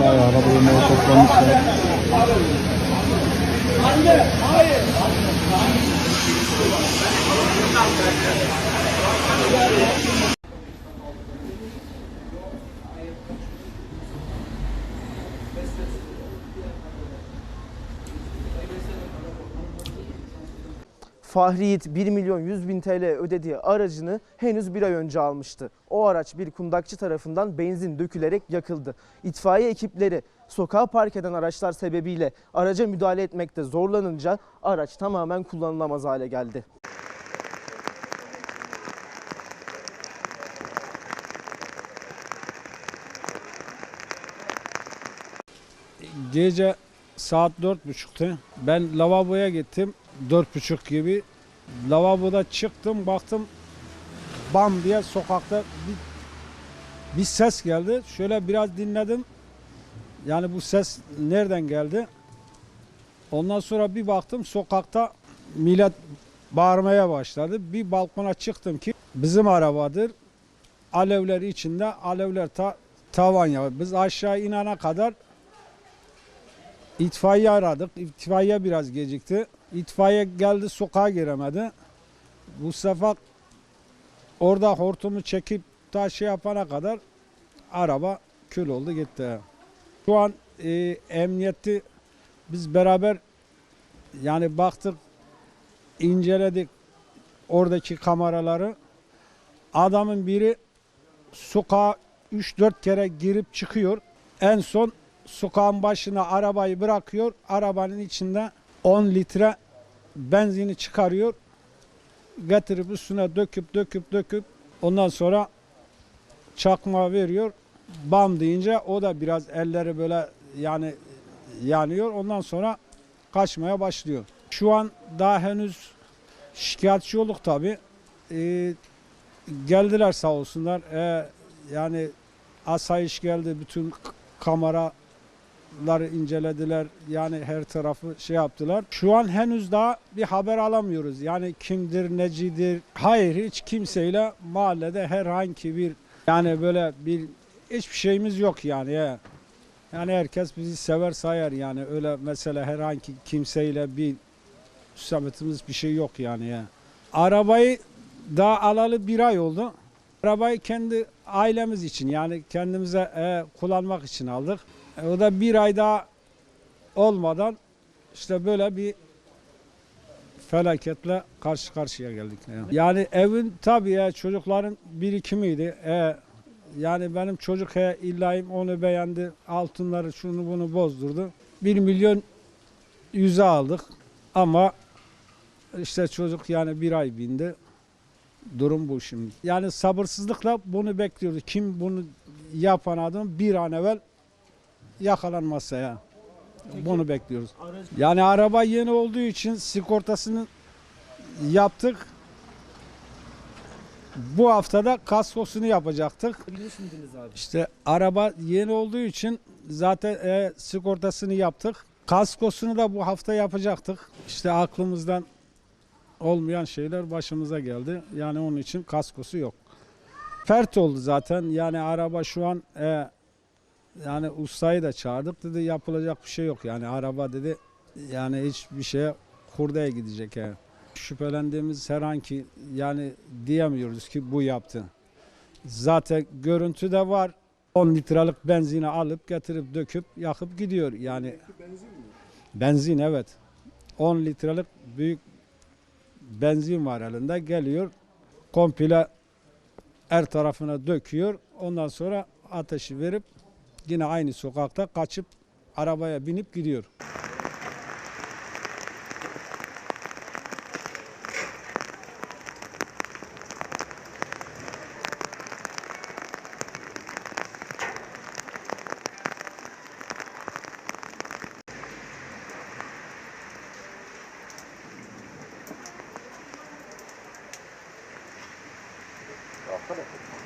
Bayağı araba önüne toplamışlar. Fahri Yiğit 1 milyon 100 bin TL ödediği aracını henüz bir ay önce almıştı. O araç bir kundakçı tarafından benzin dökülerek yakıldı. İtfaiye ekipleri sokağa park eden araçlar sebebiyle araca müdahale etmekte zorlanınca araç tamamen kullanılamaz hale geldi. Gece saat dört buçuktu. Ben lavaboya gittim. Dört buçuk gibi. Lavaboda çıktım baktım bam diye sokakta bir, bir ses geldi. Şöyle biraz dinledim. Yani bu ses nereden geldi? Ondan sonra bir baktım sokakta millet bağırmaya başladı. Bir balkona çıktım ki bizim arabadır. Alevler içinde alevler ta, tavan ya. Biz aşağı inana kadar İtfaiye aradık. İtfaiye biraz gecikti. İtfaiye geldi sokağa giremedi. Bu sefer orada hortumu çekip ta şey yapana kadar araba kül oldu gitti. Şu an e, emniyeti biz beraber yani baktık inceledik oradaki kameraları. Adamın biri sokağa 3-4 kere girip çıkıyor. En son sokağın başına arabayı bırakıyor. Arabanın içinde 10 litre benzini çıkarıyor. Getirip üstüne döküp döküp döküp ondan sonra çakma veriyor. Bam deyince o da biraz elleri böyle yani yanıyor. Ondan sonra kaçmaya başlıyor. Şu an daha henüz şikayetçi olduk tabi. geldiler sağ olsunlar. Ee, yani asayiş geldi. Bütün k- kameraları incelediler. Yani her tarafı şey yaptılar. Şu an henüz daha bir haber alamıyoruz. Yani kimdir, necidir? Hayır hiç kimseyle mahallede herhangi bir yani böyle bir hiçbir şeyimiz yok yani. ya. Yani herkes bizi sever sayar yani öyle mesela herhangi kimseyle bir husumetimiz bir şey yok yani ya. Arabayı daha alalı bir ay oldu. Arabayı kendi ailemiz için yani kendimize e, kullanmak için aldık. E, o da bir ay daha olmadan işte böyle bir felaketle karşı karşıya geldik. Yani, yani evin tabii ya çocukların birikimiydi. E, yani benim çocuk he, illayım onu beğendi. Altınları şunu bunu bozdurdu. Bir milyon yüze aldık. Ama işte çocuk yani bir ay bindi. Durum bu şimdi. Yani sabırsızlıkla bunu bekliyoruz. Kim bunu yapan adam bir an evvel yakalanmazsa ya. Bunu bekliyoruz. Yani araba yeni olduğu için sigortasını yaptık. Bu haftada kaskosunu yapacaktık. İşte araba yeni olduğu için zaten e, sigortasını yaptık. Kaskosunu da bu hafta yapacaktık. İşte aklımızdan olmayan şeyler başımıza geldi. Yani onun için kaskosu yok. Fert oldu zaten. Yani araba şu an e, yani ustayı da çağırdık dedi yapılacak bir şey yok. Yani araba dedi yani hiçbir şeye hurdaya gidecek yani. Şüphelendiğimiz herhangi yani diyemiyoruz ki bu yaptı. Zaten görüntü de var. 10 litrelik benzini alıp getirip döküp yakıp gidiyor. Yani benzin evet. 10 litrelik büyük benzin var elinde geliyor. Komple her tarafına döküyor. Ondan sonra ateşi verip yine aynı sokakta kaçıp arabaya binip gidiyor. Baksana.